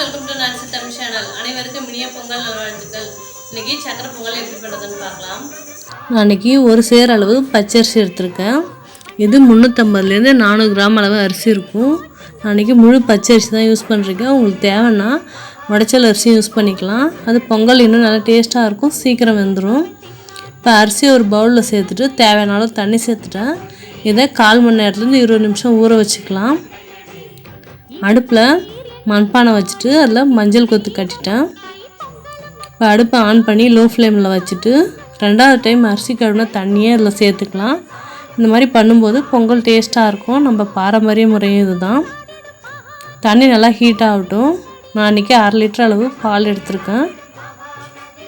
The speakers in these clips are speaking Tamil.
Welcome to Nancy Tamil channel அனைவருக்கும் இனிய பொங்கல் நல்வாழ்த்துக்கள் இன்றைக்கி சக்கரை பொங்கல் எப்படி பண்ணுறதுன்னு பார்க்கலாம் நான் அன்றைக்கி ஒரு சேர் அளவு பச்சரிசி எடுத்திருக்கேன். இது முந்நூற்றம்பதுலேருந்து நானூறு கிராம் அளவு அரிசி இருக்கும். நான் அன்றைக்கி முழு பச்சரிசி தான் யூஸ் பண்ணுறேன் உங்களுக்கு தேவைன்னா உடச்சல் அரிசி யூஸ் பண்ணிக்கலாம். அது பொங்கல் இன்னும் நல்லா டேஸ்ட்டாக இருக்கும். சீக்கிரம் வெந்துடும் இப்போ அரிசி ஒரு பவுலில் சேர்த்துட்டு தேவையான அளவு தண்ணி சேர்த்துட்டேன். இதை கால் மணி நேரத்துலேருந்து இருபது நிமிஷம் ஊற வச்சுக்கலாம். அடுப்பில் மண்பானை வச்சுட்டு அதில் மஞ்சள் கொத்து கட்டிட்டேன். இப்போ அடுப்பை ஆன் பண்ணி லோ ஃப்ளேமில் வச்சுட்டு ரெண்டாவது டைம் அரிசி கழுவின தண்ணியே அதில் சேர்த்துக்கலாம். இந்த மாதிரி பண்ணும்போது பொங்கல் டேஸ்ட்டாக இருக்கும். நம்ம பாரம்பரிய முறையும் இதுதான். தண்ணி நல்லா ஹீட் ஆகட்டும். நான் அன்றைக்கி அரை லிட்டர் அளவு பால் எடுத்திருக்கேன்.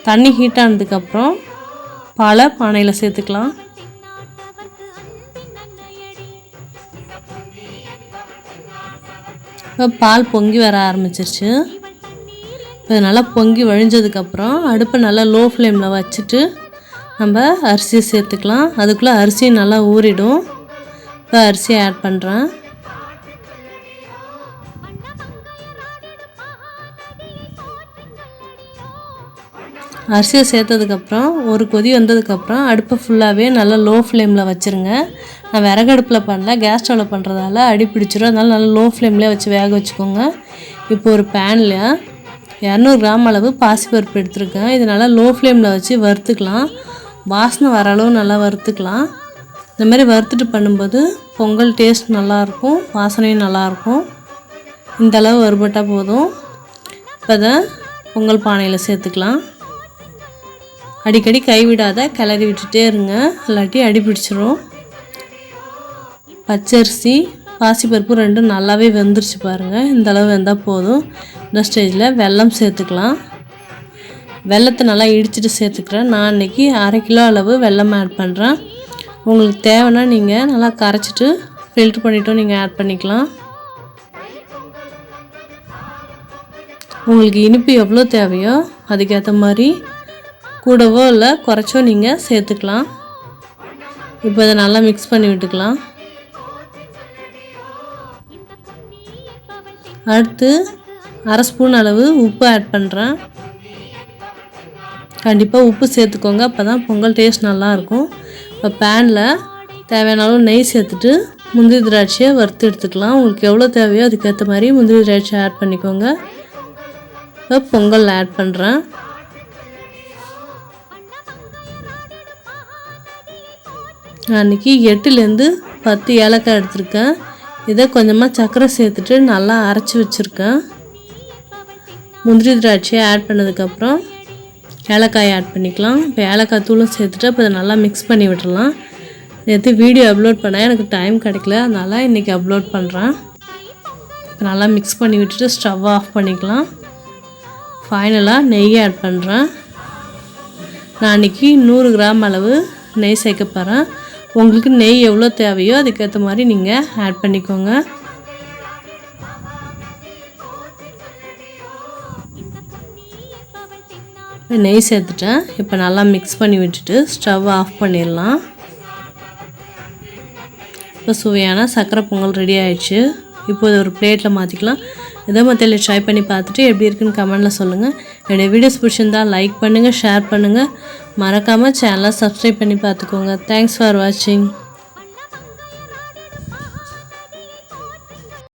தண்ணி ஹீட் ஆனதுக்கப்புறம் பாலை பானையில் சேர்த்துக்கலாம். இப்போ பால் பொங்கி வர ஆரம்பிச்சிருச்சு. இப்போ நல்லா பொங்கி வழிஞ்சதுக்கப்புறம் அடுப்பை நல்லா லோ ஃப்ளேமில் வச்சுட்டு நம்ம அரிசியை சேர்த்துக்கலாம். அதுக்குள்ளே அரிசி நல்லா ஊறிடும். இப்போ அரிசியை ஆட் பண்ணுறேன் அரிசியை சேர்த்ததுக்கப்புறம் ஒரு கொதி வந்ததுக்கப்புறம் அடுப்பை ஃபுல்லாகவே நல்லா லோ ஃப்ளேமில் வச்சுருங்க. நான் விறகு அடுப்பில் பண்ணல கேஸ் ஸ்டவ்வில் பண்ணுறதால அடி பிடிச்சிரும். அதனால் நல்லா லோ ஃப்ளேம்லேயே வச்சு வேக வச்சுக்கோங்க. இப்போ ஒரு பேனில் இரநூறு கிராம் அளவு பாசிப்பருப்பு எடுத்துருக்கேன். இது நல்லா லோ ஃப்ளேமில் வச்சு வறுத்துக்கலாம். வாசனை வர அளவு நல்லா வறுத்துக்கலாம். இந்த மாதிரி வறுத்துட்டு பண்ணும்போது பொங்கல் டேஸ்ட் நல்லாயிருக்கும் வாசனையும் நல்லாயிருக்கும் இந்த அளவு வறுபட்டால் போதும். இப்போ அதை பொங்கல் பானையில் சேர்த்துக்கலாம். அடிக்கடி கைவிடாத கிளறி விட்டுட்டே இருங்க இல்லாட்டி அடி பிடிச்சிரும். பச்சரிசி பாசிப்பருப்பு ரெண்டும் நல்லாவே வெந்துருச்சு பாருங்கள் இந்த அளவு வெந்தால் போதும். இந்த ஸ்டேஜில் வெல்லம் சேர்த்துக்கலாம். வெள்ளத்தை நல்லா இடிச்சிட்டு சேர்த்துக்கிறேன். நான் இன்றைக்கி அரை கிலோ அளவு வெல்லம் ஆட் பண்ணுறேன் உங்களுக்கு தேவைன்னா நீங்கள் நல்லா கரைச்சிட்டு ஃபில்ட்ரு பண்ணிவிட்டும் நீங்கள் ஆட் பண்ணிக்கலாம். உங்களுக்கு இனிப்பு எவ்வளோ தேவையோ அதுக்கேற்ற மாதிரி கூடவோ இல்லை குறைச்சோ நீங்கள் சேர்த்துக்கலாம். இப்போ இதை நல்லா மிக்ஸ் பண்ணி விட்டுக்கலாம். அடுத்து அரை ஸ்பூன் அளவு உப்பு ஆட் பண்ணுறேன் கண்டிப்பாக உப்பு சேர்த்துக்கோங்க அப்போ தான் பொங்கல் டேஸ்ட் நல்லாயிருக்கும். இப்போ பேனில் தேவையான அளவு நெய் சேர்த்துட்டு முந்திரி திராட்சையை வறுத்து எடுத்துக்கலாம். உங்களுக்கு எவ்வளோ தேவையோ அதுக்கேற்ற மாதிரி முந்திரி திராட்சை ஆட் பண்ணிக்கோங்க. இப்போ பொங்கல் ஆட் பண்ணுறேன் அன்றைக்கி எட்டுலேருந்து பத்து ஏலக்காய் எடுத்திருக்கேன். இதை கொஞ்சமாக சர்க்கரை சேர்த்துட்டு நல்லா அரைச்சி வச்சுருக்கேன். முந்திரி திராட்சையை ஆட் பண்ணதுக்கப்புறம் ஏலக்காயை ஆட் பண்ணிக்கலாம். இப்போ ஏலக்காய் தூளும் சேர்த்துட்டு இப்போ இதை நல்லா மிக்ஸ் பண்ணி விட்டுடலாம் நேற்று வீடியோ அப்லோட் பண்ணால் எனக்கு டைம் கிடைக்கல. அதனால் இன்றைக்கி அப்லோட் பண்ணுறேன் இப்போ நல்லா மிக்ஸ் பண்ணி விட்டுட்டு ஸ்டவ் ஆஃப் பண்ணிக்கலாம். ஃபைனலாக நெய் ஆட் பண்ணுறேன் நான் அன்றைக்கி நூறு கிராம் அளவு நெய் சேர்க்க போகிறேன் உங்களுக்கு நெய் எவ்வளோ தேவையோ அதுக்கேற்ற மாதிரி நீங்கள் ஆட் பண்ணிக்கோங்க. நெய் சேர்த்துட்டேன். இப்போ நல்லா மிக்ஸ் பண்ணி விட்டுட்டு ஸ்டவ் ஆஃப் பண்ணிடலாம். இப்போ சுவையான சர்க்கரை பொங்கல் ரெடி ஆயிடுச்சு. இப்போ ஒரு பிளேட்டில் மாற்றிக்கலாம் இதை மத்தியில் ட்ரை பண்ணி பார்த்துட்டு எப்படி இருக்குன்னு கமெண்டில் சொல்லுங்கள் என்னுடைய வீடியோஸ் பிடிச்சிருந்தால் லைக் பண்ணுங்கள் ஷேர் பண்ணுங்கள் மறக்காமல் சேனலை சப்ஸ்கிரைப் பண்ணி பார்த்துக்கோங்க. தேங்க்ஸ் ஃபார் வாட்சிங்